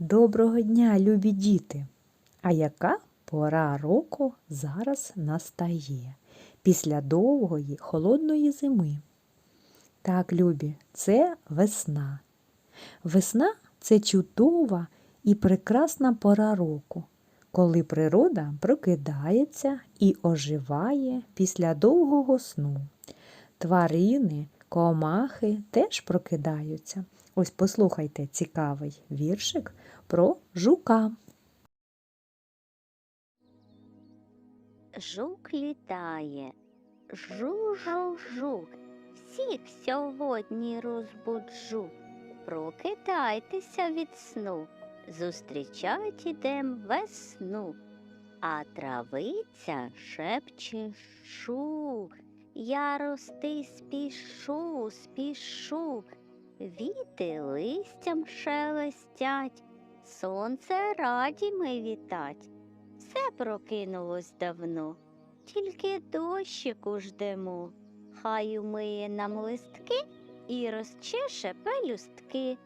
Доброго дня, любі діти! А яка пора року зараз настає після довгої холодної зими? Так, любі, це весна. Весна це чудова і прекрасна пора року, коли природа прокидається і оживає після довгого сну. Тварини, комахи теж прокидаються. Ось послухайте цікавий віршик про жука. Жук літає, жу-жу-жук, всіх сьогодні розбуджу. Прокидайтеся від сну, зустрічать ідем весну. А травиця шепче шу, я рости спішу, спішу. Віти листям шелестять, сонце раді ми вітать. Все прокинулось давно, тільки дощику ждемо. Хай умиє нам листки і розчеше пелюстки.